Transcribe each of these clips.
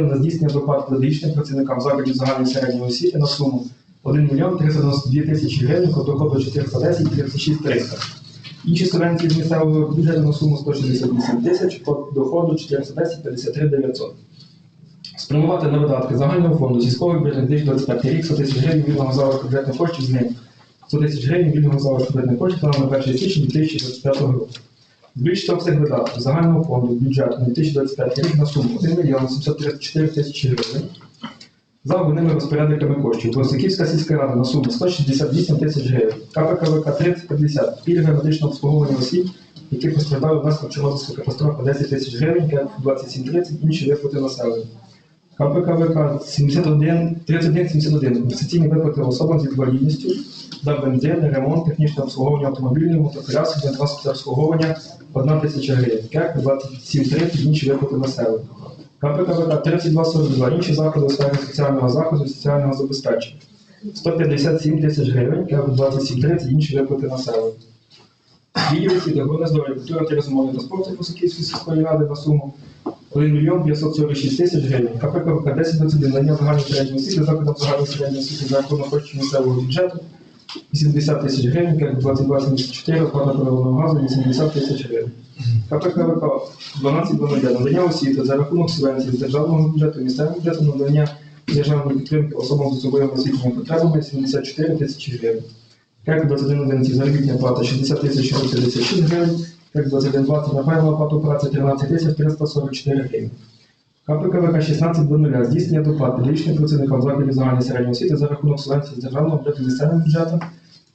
виділено на здійснення доплат педагогічним працівникам закладів загальної середньої освіти на суму 1 мільйон 392 тисячі гривень, доходу 410 36 300. Інші субвенції з місцевого бюджету на суму 168 тисяч, по доходу 410 53 900. Спрямувати на видатки загального фонду сільського бюджету 2025 рік 100 тисяч гривень вільного залишку бюджетних коштів з них 100 тисяч гривень вільного залишку бюджетних коштів на 1 січня 2025 року. Збільшити обсяг видатків загального фонду бюджету на 2025 рік на суму 1 мільйон 734 тисячі гривень. За головними розпорядниками коштів. Борсаківська сільська рада на суму 168 тисяч гривень. КПКВК 3050. Пільги медичного обслуговування осіб, які постраждали внаслідок Чорнобильської катастрофи 10 тисяч гривень, КЕП 2730, інші виплати населення. КПКВК 71, 3171. Компенсаційні виплати особам з інвалідністю за бензин, ремонт, технічне обслуговування автомобільного, мотоколясок, для транспорту обслуговування 1 тисяча гривень. КЕП 2730, інші виплати населення. КПКВК 3242, інші заходи у сфері соціального заходу соціального забезпечення. 157 тисяч гривень, КЕП 2730, інші виплати населення. Відділ освіти, охорони здоров'я, культури, туризму, та спорту Косаківської сільської ради на суму 1 мільйон 546 тисяч гривень. КПКВК 1021, надання загальної середньої освіти, закладам загальної середньої освіти за рахунок коштів місцевого бюджету 80 тисяч гривень, КЕП 2274, оплата природного газу 80 тисяч гривень. КПКВК 12.01. Надання освіти за рахунок субвенцій з державного бюджету, місцевого бюджету, надання державної підтримки особам з особливими освітніми потребами 74 тисячі гривень. КЕК 21.11 заробітня плата 60 тисяч 56 гривень, КЕК 21.20 на певну оплату праці 13 тисяч 344 гривень. КПКВК 16.00 здійснення доплат педагогічним працівникам закладів загальної середньої освіти за рахунок субвенцій з державного бюджету місцевим бюджетом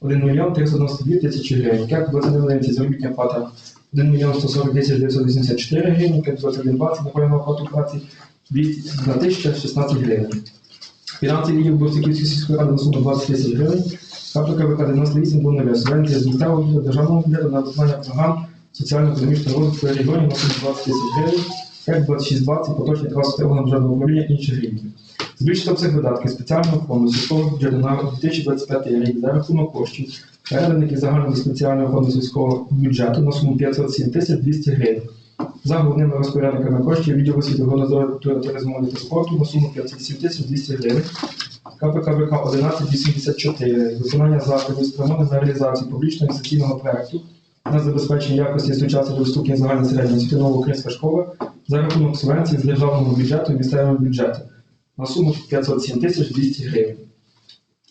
1 мільйон 392 тисячі гривень. КЕК 21.11 заробітня плата 1 мільйон 140 тисяч 984 гривень, КЕК 21.20 на певну оплату праці 200 на 1016 гривень. Фінансовий відділ Борсиківської сільської ради на суму 20 тисяч гривень. КПКВК 98 до нуля. Субвенція з місцевого бюджету державного бюджету на виконання програм соціально-економічного розвитку регіонів на суму 20 тисяч гривень. КЕК 2620, поточний 20 орган державного управління інших рівнів. Збільшити обсяг видатків спеціального фонду сільського бюджету на 2025 рік за рахунок коштів, переданих загального спеціального фонду сільського бюджету на суму 507 тисяч 200 гривень. За головними розпорядниками коштів відділу освіти охорони здоров'я, туризму та спорту на суму 507 тисяч 200 гривень. КПКВК 1184. Виконання заходів спрямованих на реалізацію публічного інвестиційного проекту на забезпечення якості і сучасної доступної загальної середньої освіти нова українська школа за рахунок субвенцій з державного бюджету і місцевого бюджету на суму 507 тисяч 200 гривень.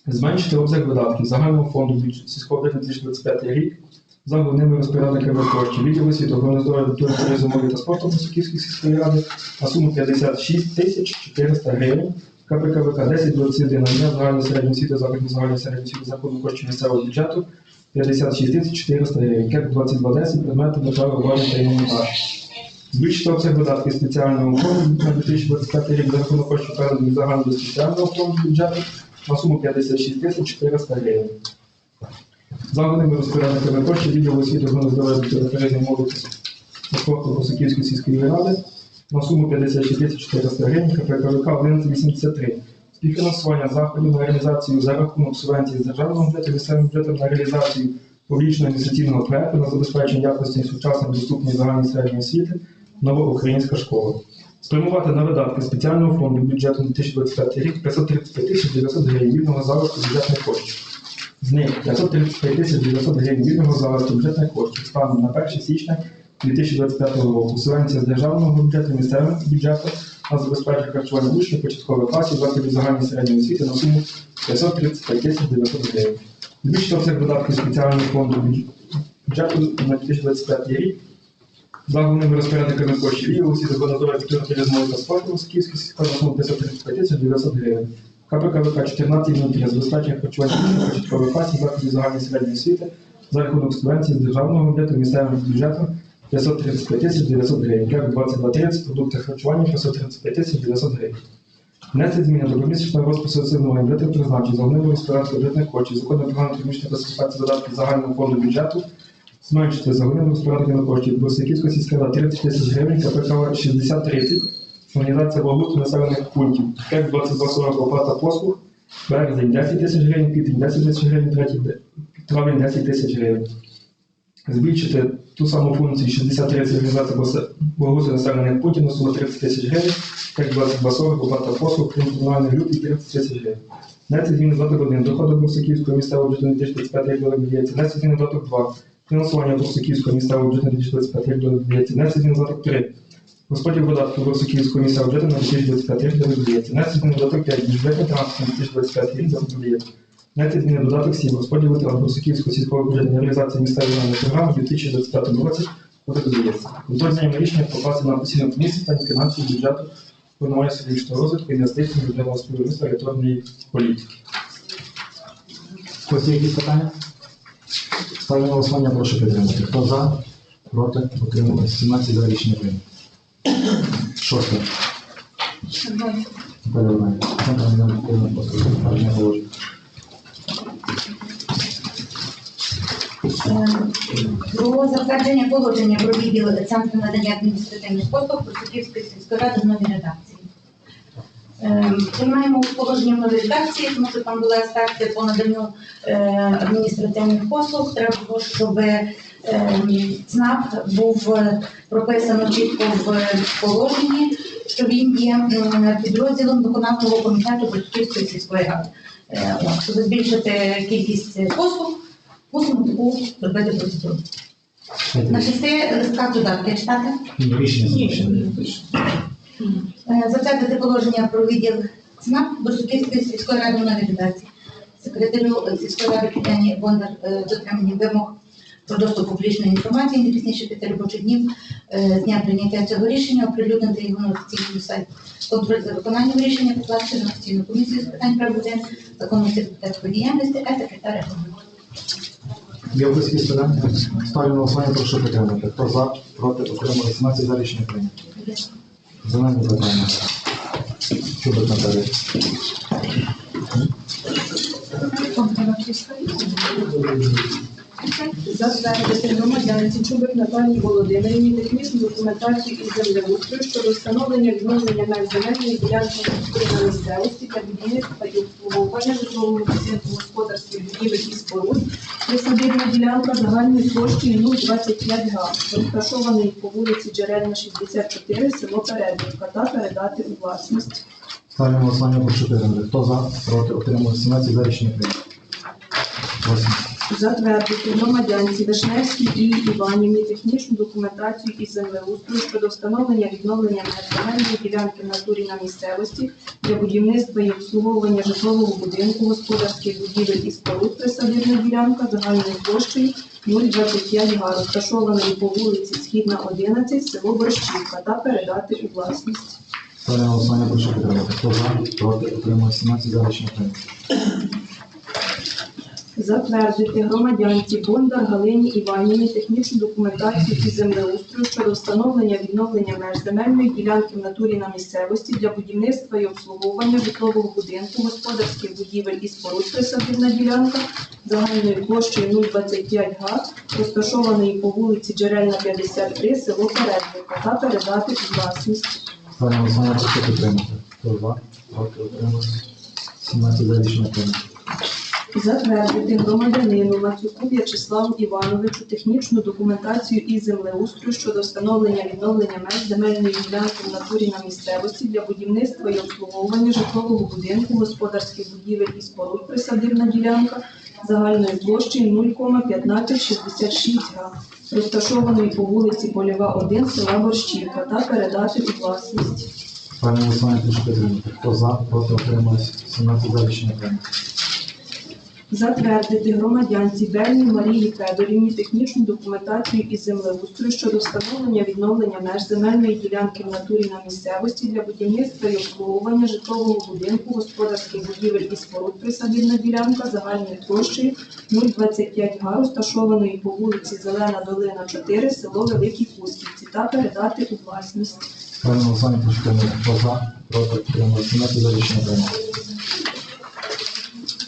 Зменшити обсяг видатків загального фонду сільського бюджету 2025 рік за головними розпорядниками коштів відділу освіти охорони здоров'я, культури, туризму, та спорту Високівської сільської ради на суму 56 тисяч 400 гривень. КПКВК 1021 надання загальної середньої освіти, закладів загальної середньої освіти за рахунок коштів місцевого бюджету 56 тисяч 400 гривень. КЕК 2210 предмети права уваги та інвентар. Збільшити обсяг видатків спеціального фонду на 2025 рік за рахунок коштів переданих загально до спеціального фонду бюджету на суму 56 тисяч 400 гривень. За розпорядниками коштів відділу освіти здоров'я територіальної та спорту Високівської сільської ради на суму 56 тисяч 400 гривень КПКВК 1183. Співфінансування заходів на реалізацію за рахунок субвенції з державного бюджету місцевим бюджетом на реалізацію публічного інвестиційного проекту на забезпечення якості сучасної доступної загальної середньої освіти нова українська школа. Спрямувати на видатки спеціального фонду бюджету на 2025 рік 535 тисяч 900 гривень вільного залишку бюджетних коштів. З них 535 тисяч 900 гривень вільного залишку бюджетних коштів станом на 1 січня 2025 року. Субвенція з державного бюджету, місцевого бюджету на забезпечення харчування учнів початкових класів закладів загальної середньої освіти на суму 535 тисяч 900 гривень. Збільшити обсяг видатків спеціального фонду бюджету на 2025 рік за головними розпорядниками коштів і усі законодавчі спорту Московської сільської на суму 535 тисяч 900 гривень. КПКВК 14 внутрі забезпечення харчування учнів початкових класів закладів загальної середньої освіти за рахунок субвенції з державного бюджету, місцевого бюджету 535 тисяч 900 гривень. КЕК 2230, продукти харчування 535 тисяч 900 гривень. Внести зміни до помісячного розпису оцінного бюджету призначень за головними розпорядками бюджетних коштів, законної програми економічної класифікації видатків загального фонду бюджету, зменшити за головними розпорядками коштів Борсиківська сільська рада 30 тисяч гривень, КПК 60-30, організація благоустрою населених пунктів, КЕК 2240 оплата послуг, березень 10 тисяч гривень, квітень 10 тисяч гривень, травень 10 тисяч гривень. збільшити ту саму функцію 63 організації благоустрою населених пунктів на суму 30 тисяч гривень, як 22 40 оплата послуг, комунальних груп і 30 тисяч гривень. Внести зміни додаток 1. Доходи Брусаківського місцевого бюджету на 2025 рік додається. Внести зміни додаток 2. Фінансування Брусаківського місцевого бюджету на 2025 рік додається. Внести зміни додаток 3. Розподіл видатків Брусаківського місцевого бюджету на 2025 рік додається. Внести зміни додаток 5. Бюджетний транспорт 2025 рік додається. Внести зміни в додаток 7. Розподіл витрат Брусаківського сільського бюджету на реалізацію місцевої державної програми у 2025 році додається. Контрольне рішення покласти на постійну комісію та фінансів бюджету планування стратегічного розвитку інвестицій міжнародного співробітництва електронної політики. Хтось є якісь питання? Ставлю на голосування, прошу підтримати. Хто за? Проти? Утримались? 17 за рішення прийнято. Шосте. Іванівна. Центр послуг. Положення. Про затвердження положення про відділ Центру надання адміністративних послуг Просоківської сільської ради в новій редакції. Ем, Приймаємо положення в новій редакції, тому що там були аспекти по наданню е, адміністративних послуг. Треба було, щоб ем, ЦНАП був е, прописано чітко в положенні, що він є підрозділом виконавчого комітету Просоківської сільської ради. Е, Щоб збільшити кількість послуг, мусимо таку зробити процедуру. На шести листках додатки читати. Рішення. Е, Затвердити положення про відділ ЦНАП Борсуківської сільської ради редакції. Секретарю е, сільської ради Китяні Бондар е, дотримання вимог про доступ публічної інформації не пізніше п'яти робочих днів е, з дня прийняття цього рішення, оприлюднити його на офіційному сайті. Контроль за виконанням рішення покласти на офіційну комісію з питань прав людини, законності депутатської діяльності, та регламенту. Є якісь якісь? Ставлю голосування, прошу підтримати. Хто за? Проти? Утримались? 17 за рішення прийнято. Зелені питання. Чубик Наталія. Затвердити громадянці Чубик Наталії Володимирівні технічну документацію із землеустрою щодо встановлення відновлення меж земельної ділянки на місцевості для будівництва і обслуговування житлового будинку господарських будівель і споруд. Присадибна ділянка загальною площею 025 га, розташований по вулиці Джерельна, 64, село Передівка, та передати у власність. Ставлю на голосування, прошу підтримати. Хто за? Проти? Утримались? 17 за рішення прийнято. Затвердити громадянці Вишневській і Іванівні технічну документацію із землеустрою щодо встановлення відновлення національної ділянки натурі на місцевості для будівництва і обслуговування житлового будинку, господарських будівель і споруд присадибна ділянка загальною площею 025 га, розташованої по вулиці Східна, 11, село Борщівка, та передати у власність. Ставлю голосування, прошу підтримати. Хто за? Проти? Утримались? 17 за рішення. Затвердити громадянці Бондар Галині Іванівні технічну документацію із землеустрою щодо встановлення відновлення меж земельної ділянки в натурі на місцевості для будівництва і обслуговування житлового будинку, господарських будівель і споруд присадибна ділянка загальною площею 025 га, розташованої по вулиці Джерельна 53, село Передвірка, та передати у власність. Утримались? 17 за рішення прийнято. Затвердити громадянину Мацюку В'ячеславу Івановичу технічну документацію із землеустрою щодо встановлення відновлення меж земельної ділянки в натурі на місцевості для будівництва і обслуговування житлового будинку, господарських будівель і споруд присадибна ділянка загальною площею 0,1566 га, розташованої по вулиці Польова 1 села Борщівка та передати у власність. Ставлю на голосування, прошу. Хто за? Проти? Утримались? 17 за. Затвердити громадянці Бельні Марії Федорівні технічну документацію із землеустрою щодо встановлення відновлення меж земельної ділянки в натурі на місцевості для будівництва і обслуговування житлового будинку, господарських будівель і споруд присадибна ділянка загальною площею 025 га, розташованої по вулиці Зелена Долина 4, село Великі Кусківці, та передати у власність. На голосування. Хто за? Проти? 17 за рішення прийнято.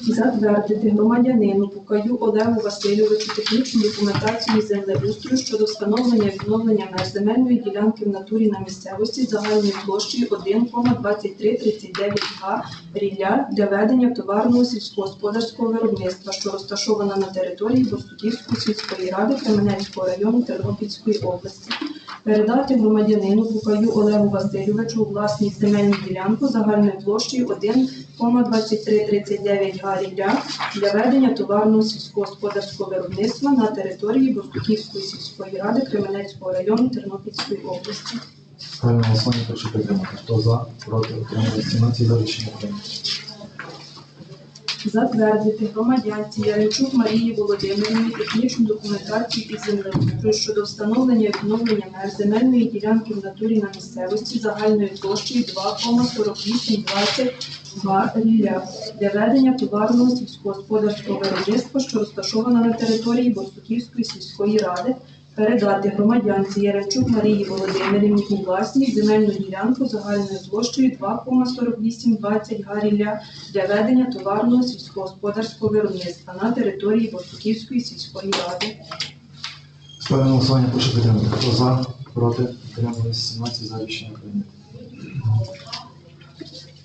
Затвердити громадянину Пукаю Олегу Васильовичу технічну документацію землеустрою щодо встановлення відновлення меж земельної ділянки в натурі на місцевості загальною площею 1,2339 га рілля для ведення товарного сільськогосподарського виробництва, що розташована на території Борстуківської сільської ради Кременецького району Тернопільської області. Передати громадянину Пукаю Олегу Васильовичу власність земельну ділянку загальною площею 1,2339 га рілля для ведення товарного сільськогосподарського виробництва на території Борстуківської сільської ради Кременецького району Тернопільської області. Ставлю на голосування, прошу підтримати. Хто за, проти, утримались, 17 за рішення. Затвердити громадянці Яричук Марії Володимирівні технічну документацію із землеустрою щодо встановлення і відновлення меж земельної ділянки в натурі на місцевості загальною площею 2,4820 га рілля для ведення товарного сільськогосподарського виробництва, що розташована на території Борсуківської сільської ради, передати громадянці Ярачук Марії Володимирівні у власність земельну ділянку загальною площею 2,4820 гаріля для ведення товарного сільськогосподарського виробництва на території Борсуківської сільської ради. Ставимо голосування, прошу підтримати. Хто за, проти, утримались, 17 за рішення прийнято.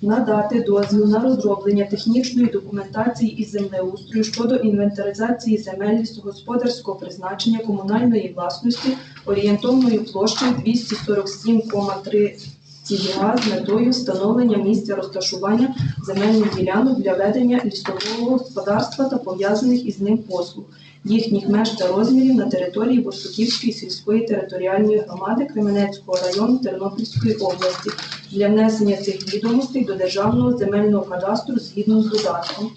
Надати дозвіл на розроблення технічної документації із землеустрою щодо інвентаризації земель лісогосподарського призначення комунальної власності орієнтовною площею 247,3 га з метою встановлення місця розташування земельних ділянок для ведення лісового господарства та пов'язаних із ним послуг, їхніх меж та розмірів на території Борсуківської сільської територіальної громади Кременецького району Тернопільської області для внесення цих відомостей до Державного земельного кадастру згідно з додатком.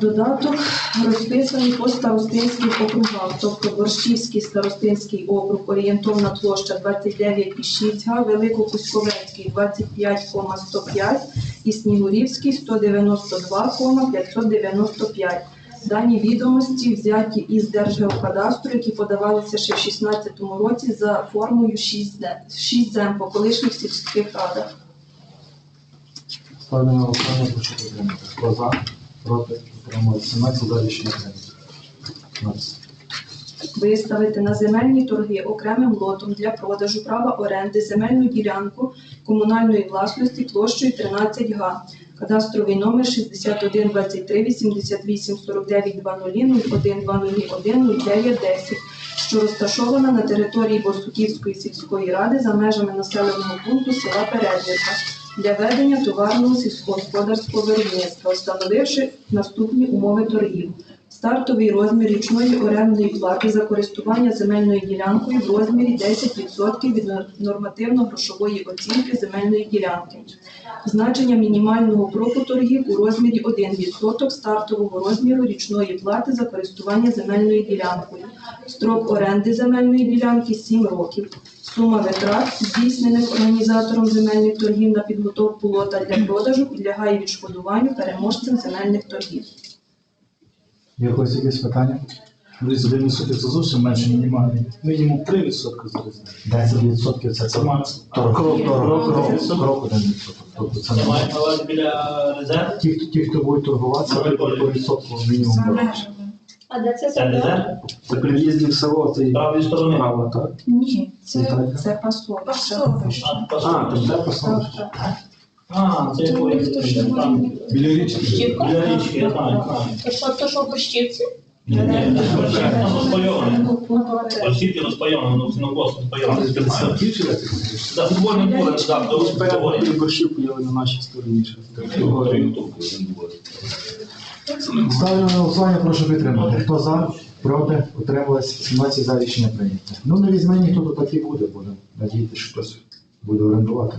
Додаток розписаний по старостинських округах, тобто Борщівський старостинський округ, орієнтовна площа 29,6 га, Великокуськовецький 25,105 і Снігурівський 192,595. Дані відомості взяті із Держгеокадастру, які подавалися ще в 2016 році за формою 6 зем по колишніх сільських радах. Ставлю на голосування, прошу підтримати. Хто за, проти, утримались, 17 за рішення прийнято. 15. виставити на земельні торги окремим лотом для продажу права оренди земельну ділянку комунальної власності площею 13 га. Кадастровий номер 6123 88 49 00 01 001 09 10, що розташована на території Борсуківської сільської ради за межами населеного пункту села Передника для ведення товарного сільськогосподарського виробництва, встановивши наступні умови торгів. Стартовий розмір річної орендної плати за користування земельною ділянкою в розмірі 10% від нормативно-грошової оцінки земельної ділянки. Значення мінімального проку торгів у розмірі 1% стартового розміру річної плати за користування земельною ділянкою. Строк оренди земельної ділянки 7 років. Сума витрат, здійснених організатором земельних торгів на підготовку лота для продажу, підлягає відшкодуванню переможцям земельних торгів. Є якось якісь питання? Дивіться, 9% це зовсім менше мінімальний. Мінімум 3% зараз. 10% це Це це максимум. Крок, Крок, крок, крок, крок. крок 1%. Тобто це біля? Ті, хто, ті, хто будуть торгуватися, Давай, по відсотку мінімум. А де це Це резерв? Це при в'їзді в село, це З правої сторони. право, так? Ні, це, це по А, там де послали? А, це якої там Біля річки. Біля річки, я знаю, знаю. То що, то що по щіпці? Ні, ні, воно розпайоване. Освітлі розпайоване, воно синокос розпайоване. Футбольне поле, так, борщівку на нашій стороні. Ставлю на голосування, прошу підтримати. Хто за, проти, утримались, 17 за рішення прийнято. Ну, не візьме ніхто, то так і буде. Буде надіятися, що хтось буде орендувати.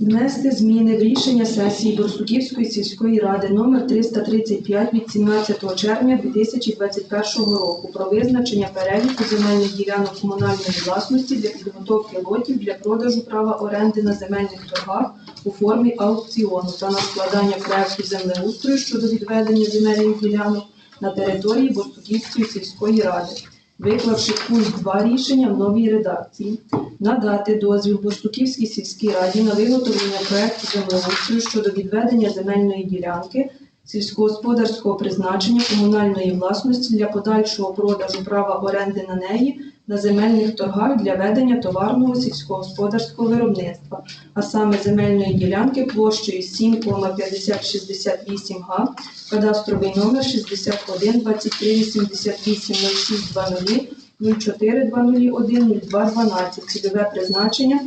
Внести зміни в рішення сесії Борсуківської сільської ради номер 335 від 17 червня 2021 року про визначення переліку земельних ділянок комунальної власності для підготовки лотів для продажу права оренди на земельних торгах у формі аукціону та на складання проекту землеустрою щодо відведення земельних ділянок на території Борсуківської сільської ради. Виклавши пункт 2 рішення в новій редакції, надати дозвіл Бостуківській сільській раді на виготовлення проекту землеустрою щодо відведення земельної ділянки сільськогосподарського призначення комунальної власності для подальшого продажу права оренди на неї на земельних торгах для ведення товарного сільськогосподарського виробництва, а саме земельної ділянки площею 7,5068 га, кадастровий номер 61 23 88 06 00 04 201 02 12, цільове призначення